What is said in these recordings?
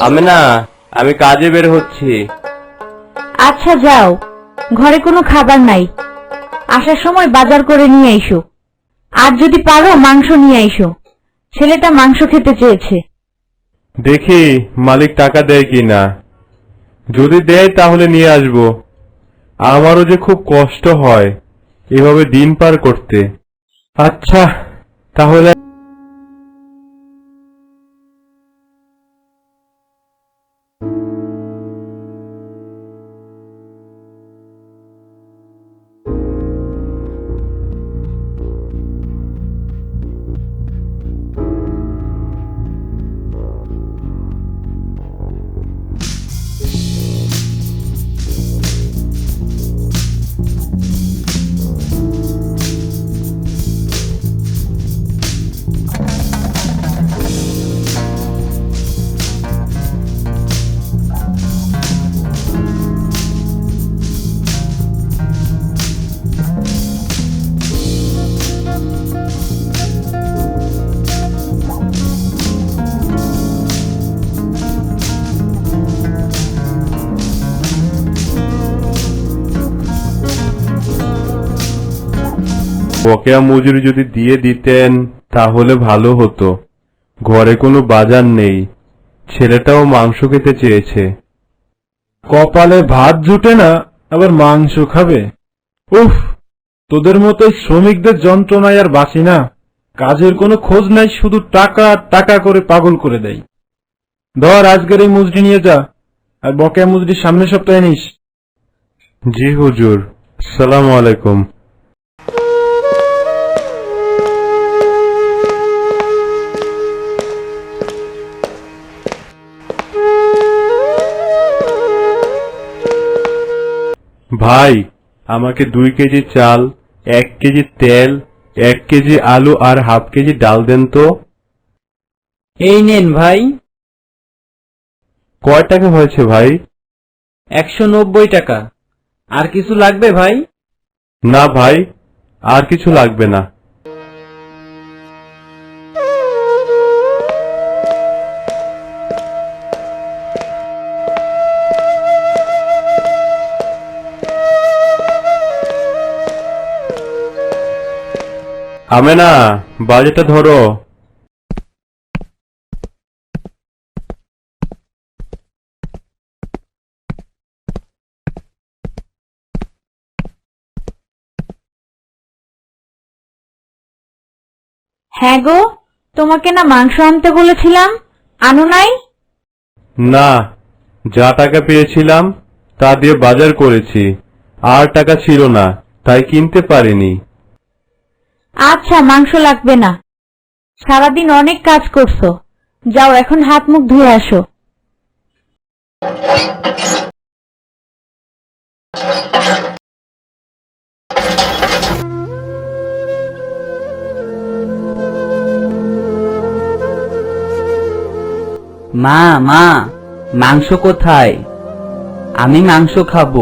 আমি না আমি কাজে বের হচ্ছি। আচ্ছা যাও। ঘরে কোনো খাবার নাই। আসার সময় বাজার করে নিয়ে আইসো আর যদি পারো মাংস নিয়ে আইসো ছেলেটা মাংস খেতে চেয়েছে। দেখি মালিক টাকা দেয় কিনা। যদি দেয় তাহলে নিয়ে আসব। আমারও যে খুব কষ্ট হয় এভাবে দিন পার করতে। আচ্ছা তাহলে বকেয়া মজুরি যদি দিয়ে দিতেন, তাহলে ভালো হতো। ঘরে কোনো বাজার নেই। ছেলেটাও মাংস খেতে চেয়েছে। কপালে ভাত জুটে না, আবার মাংস খাবে? উফ, তোদের মতো শ্রমিকদের যন্ত্রণায় আর বাঁচি না। কাজের কোনো খোঁজ নাই, শুধু টাকা টাকা করে পাগল করে দেয়। ধর আজকের এই মজুরি নিয়ে যা, আর বকেয়া মজুরি সামনের সপ্তাহে নিস। জি হুজুর। সালাম আলাইকুম। ভাই আমাকে দুই কেজি চাল এক কেজি তেল এক কেজি আলু আর হাফ কেজি ডাল দেন তো। এই নেন ভাই। কয় টাকা হয়েছে ভাই? একশো নব্বই টাকা। আর কিছু লাগবে ভাই? না ভাই আর কিছু লাগবে না। আমেনা বাজেটটা ধরো। হ্যাঁ গো তোমাকে না মাংস আনতে বলেছিলাম। আনো নাই? না যা টাকা পেয়েছিলাম তা দিয়ে বাজার করেছি। আর টাকা ছিল না তাই কিনতে পারিনি। আচ্ছা মাংস লাগবে না। সারাদিন অনেক কাজ করছ। যাও, এখন হাত মুখ ধুয়ে আসো। মা মা, মাংস কোথায়? আমি মাংস খাব।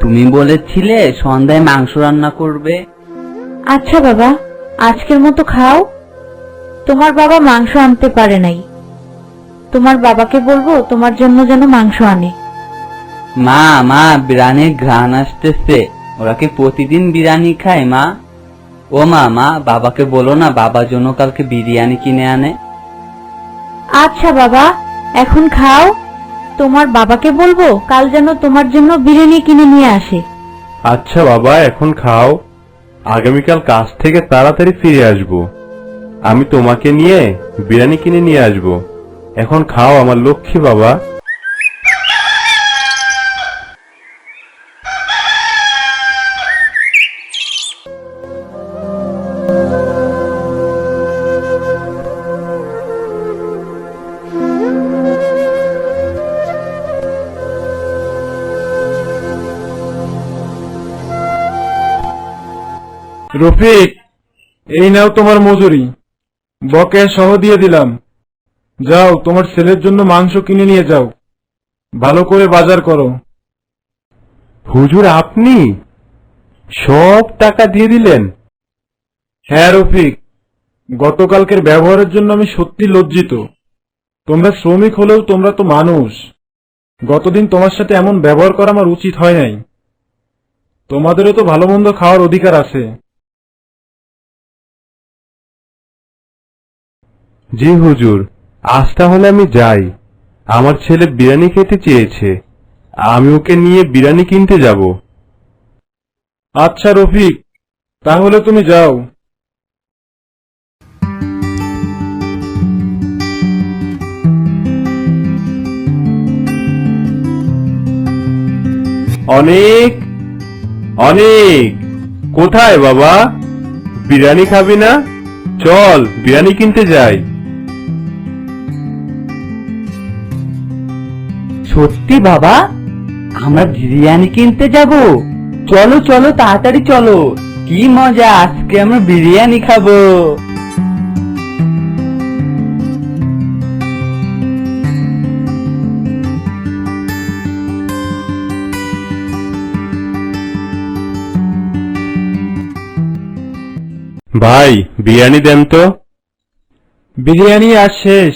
তুমি বলেছিলে সন্ধ্যায় মাংস রান্না করবে। আচ্ছা বাবা আজকের মতো খাও। তোমার বাবা মাংস আনতে পারে নাই। তোমার বাবাকে বলব তোমার জন্য যেন মাংস আনে। মা মা বিরিয়ানির ঘ্রাণ আসতেছে। ওরা কি প্রতিদিন বিরিয়ানি খায় মা? ও মা মা বাবাকে বলো না বাবার জন্য কালকে বিরিয়ানি কিনে আনে। আচ্ছা বাবা এখন খাও। তোমার বাবাকে বলব কাল যেন তোমার জন্য বিরিয়ানি কিনে নিয়ে আসে। আচ্ছা বাবা এখন খাও। আগামীকাল কাজ থেকে তাড়াতাড়ি ফিরে আসব। আমি তোমাকে নিয়ে বিরিয়ানি কিনে নিয়ে আসব। এখন খাও আমার লক্ষ্মী বাবা। রফিক, এই নাও তোমার মজুরি। বকেয়া সহ দিয়ে দিলাম। যাও, তোমার ছেলের জন্য মাংস কিনে নিয়ে যাও। ভালো করে বাজার করো। হুজুর, আপনি সব টাকা দিয়ে দিলেন? হ্যাঁ রফিক, গতকালকের ব্যবহারের জন্য আমি সত্যি লজ্জিত। তোমরা শ্রমিক হলেও তোমরা তো মানুষ। গতদিন তোমার সাথে এমন ব্যবহার করা আমার উচিত হয় নাই। তোমাদেরও তো ভালো মন্দ খাওয়ার অধিকার আছে। জি হুজুর, আজ তাহলে আমি যাই। আমার ছেলে বিরিয়ানি খেতে চেয়েছে। আমি ওকে নিয়ে বিরিয়ানি কিনতে যাব। আচ্ছা রফিক, তাহলে তুমি যাও। অনেক অনেক। কোথায় বাবা? বিরিয়ানি খাবি না? চল, বিরিয়ানি কিনতে যাই। সত্যি বাবা? আমরা বিরিয়ানি কিনতে যাব। চলো চলো তাড়াতাড়ি চলো। কি মজা আজকে আমরা বিরিয়ানি খাব। ভাই বিরিয়ানি দেন তো। বিরিয়ানি আর শেষ।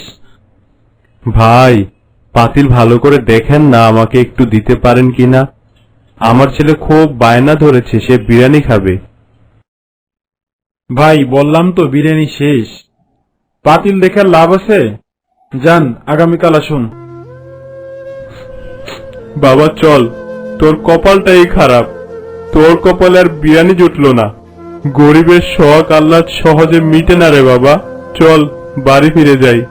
ভাই পাতিল ভালো করে দেখেন না আমাকে একটু দিতে পারেন কিনা। আমার ছেলে খুব বায়না ধরেছে সে বিরিয়ানি খাবে। ভাই বললাম তো বিরিয়ানি শেষ। পাতিল দেখার লাভ আছে? যান আগামীকাল আসুন। বাবা চল। তোর কপালটাই খারাপ। তোর কপালে আর বিরিয়ানি জুটলো না। গরিবের শখ আল্লাহ সহজে মিটে না রে বাবা। চল বাড়ি ফিরে যাই।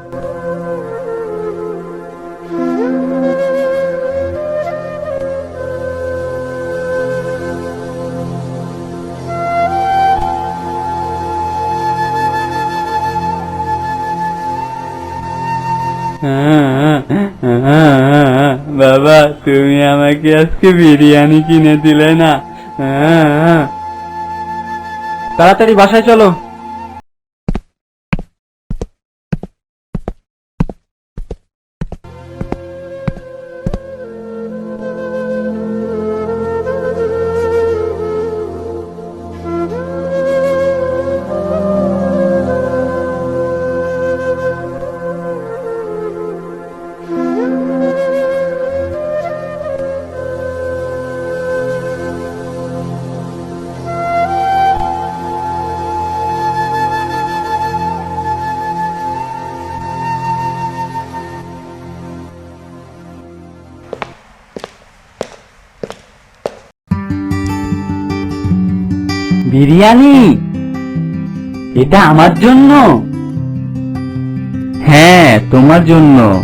বাবা তুমি আমাকে আজকে বিরিয়ানি কিনে দিলে না? তাড়াতাড়ি বাসায় চলো। বিরিয়ানি? এটা আমার জন্য? হ্যাঁ তোমার জন্য।